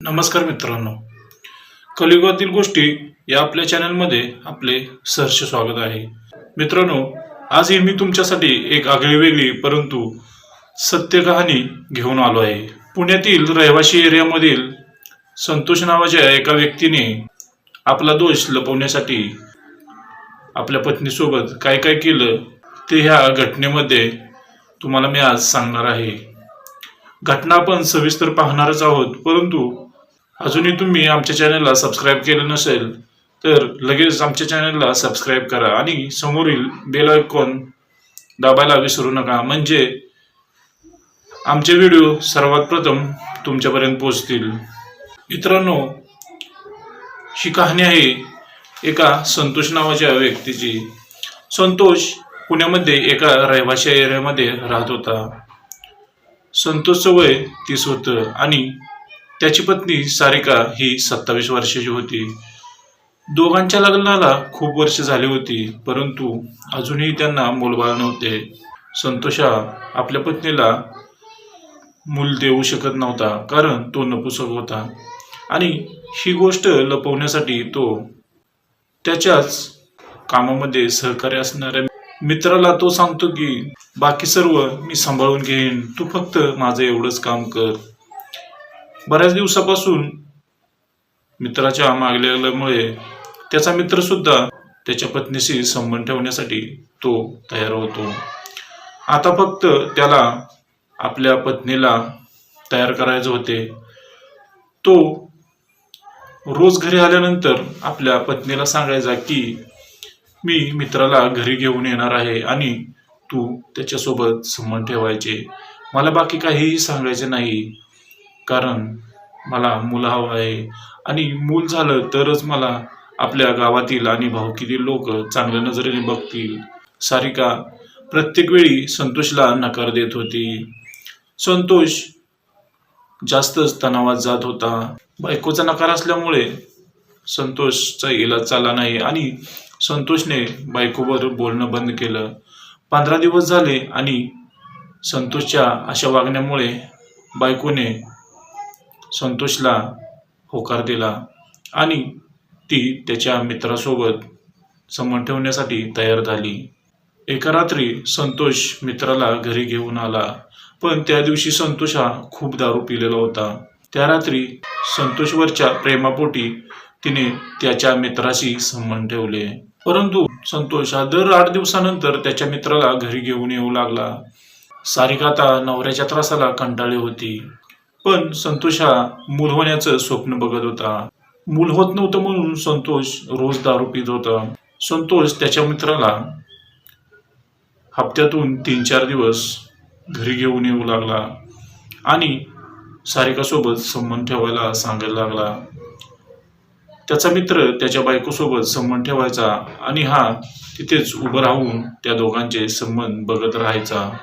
नमस्कार मित्रांनो. कलियुगातील गोष्टी या आपल्या चॅनलमध्ये आपले सहर्ष स्वागत आहे. मित्रांनो आजही मी तुमच्यासाठी एक आगळी वेगळी परंतु सत्य कहाणी घेऊन आलो आहे. पुण्यातील रहिवाशी एरियामधील संतोष नावाच्या एका व्यक्तीने आपला दोष लपवण्यासाठी आपल्या पत्नीसोबत काय काय केलं ते ह्या घटनेमध्ये तुम्हाला मी आज सांगणार आहे. घटना आपण सविस्तर पाहणारच आहोत परंतु अजूनही तुम्ही आमच्या चॅनलला सबस्क्राईब केलं नसेल तर लगेच आमच्या चॅनलला सबस्क्राईब करा आणि समोरील बेल आयकॉन दाबायला विसरू नका. म्हणजे आमचे व्हिडिओ सर्वात प्रथम तुमच्यापर्यंत पोहोचतील. मित्रांनो ही कहाणी आहे एका संतोष नावाच्या व्यक्तीची. संतोष पुण्यामध्ये एका रहिवाशी एरियामध्ये राहत होता. संतोषचं वय तीस होतं आणि त्याची पत्नी सारिका ही सत्तावीस वर्षाची होती. दोघांच्या लग्नाला खूप वर्ष झाली होती परंतु अजूनही त्यांना मूलबाळ नव्हते. संतोषा आपल्या पत्नीला मूल देऊ शकत नव्हता कारण तो नपुसक होता. आणि ही गोष्ट लपवण्यासाठी तो त्याच्याच कामामध्ये सहकार्य असणाऱ्या मित्राला तो सांगतो की बाकी सर्व मी सांभाळून घेईन. तू फक्त माझं एवढंच काम कर. बऱ्याच दिवसापासून मित्राच्या मागल्यामुळे त्याचा मित्र सुद्धा त्याच्या पत्नीशी संबंध ठेवण्यासाठी तो तयार होतो. आता फक्त त्याला आपल्या पत्नीला तयार करायचे होते. तो रोज घरी आल्यानंतर आपल्या पत्नीला सांगायचा की मी मित्राला घरी घेऊन येणार आहे आणि तू त्याच्यासोबत संबंध ठेवायचे. मला बाकी काहीही सांगायचे नाही. कारण मला मुलं हवं आहे. आणि मूल झालं तरच मला आपल्या गावातील आणि भाऊकीतील लोक चांगल्या नजरेने बघतील. सारिका प्रत्येक वेळी संतोषला नकार देत होती. संतोष जास्तच तणावात जात होता. बायकोचा नकार असल्यामुळे संतोषचा इलाज चालला नाही आणि संतोषने बायकोवर बोलणं बंद केलं. पंधरा दिवस झाले आणि संतोषच्या अशा वागण्यामुळे बायकोने संतोषला होकार दिला आणि ती त्याच्या मित्रासोबत संबंध ठेवण्यासाठी तयार झाली. एका रात्री संतोष मित्राला घरी घेऊन आला पण त्या दिवशी संतोष हा खूप दारू पिलेला होता. त्या रात्री संतोषवरच्या प्रेमापोटी तिने त्याच्या मित्राशी संबंध ठेवले. परंतु संतोष हा दर आठ दिवसानंतर त्याच्या मित्राला घरी घेऊन येऊ लागला. सारिका आता नवऱ्याच्या त्रासाला कंटाळी होती. पण संतोष हा मूल होण्याचं स्वप्न बघत होता. मूल होत नव्हतं म्हणून संतोष रोज दारू पित होता. संतोष त्याच्या मित्राला हप्त्यातून तीन चार दिवस घरी घेऊन येऊ लागला आणि सारिकासोबत संबंध ठेवायला सांगायला लागला. त्याचा मित्र त्याच्या बायकोसोबत संबंध ठेवायचा आणि हा तिथेच उभं राहून त्या दोघांचे संबंध बघत राहायचा.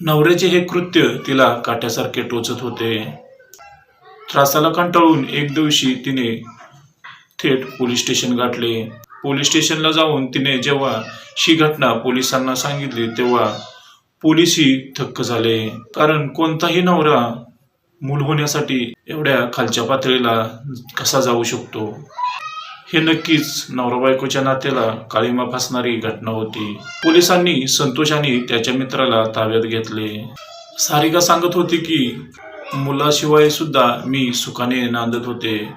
नवऱ्याचे हे कृत्य तिला काट्यासारखे टोचत होते. त्रासाला कंटाळून एक दिवशी तिने थेट पोलीस स्टेशन गाठले. पोलीस स्टेशनला जाऊन तिने जेव्हा ही घटना पोलिसांना सांगितली तेव्हा पोलीसही थक्क झाले. कारण कोणताही नवरा मूल होण्यासाठी एवढ्या खालच्या पातळीला कसा जाऊ शकतो? हे नक्कीच नवरा बायकोच्या नात्याला काळीमा फासणारी घटना होती. पोलिसांनी संतोषाने त्याच्या मित्राला ताब्यात घेतले. सारिका सांगत होती की मुलाशिवाय सुद्धा मी सुखाने नांदत होते.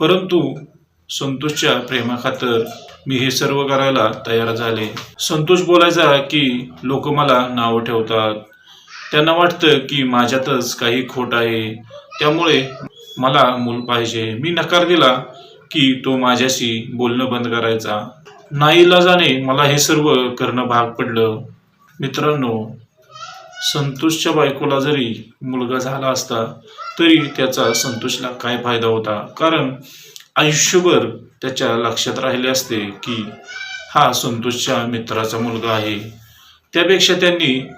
परंतु संतोषच्या प्रेमाखातर मी हे सर्व करायला तयार झाले. संतोष बोलायचा की लोक मला नावं ठेवतात. त्यांना वाटतं की माझ्यातच काही खोट आहे. त्यामुळे मला मूल पाहिजे. मी नकार दिला की तो माझ्याशी बोलणं बंद करायचा. नाईलाजाने मला हे सर्व करणं भाग पडलं. मित्रांनो संतोषच्या बायकोला जरी मुलगा झाला असता तरी त्याचा संतोषला काय फायदा होता? कारण आयुष्यभर त्याच्या लक्षात राहिले असते की हा संतोषच्या मित्राचा मुलगा आहे. त्यापेक्षा त्यांनी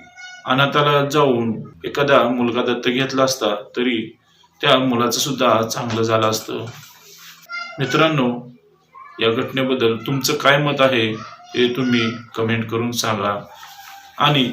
अनाथाला जाऊन एखादा मुलगा दत्त घेतला असता तरी त्या मुलाचं सुद्धा चांगलं झालं असतं. मित्रांनो या घटनेबद्दल तुमचं काय मत आहे हे तुम्ही कमेंट करून सांगा. आणि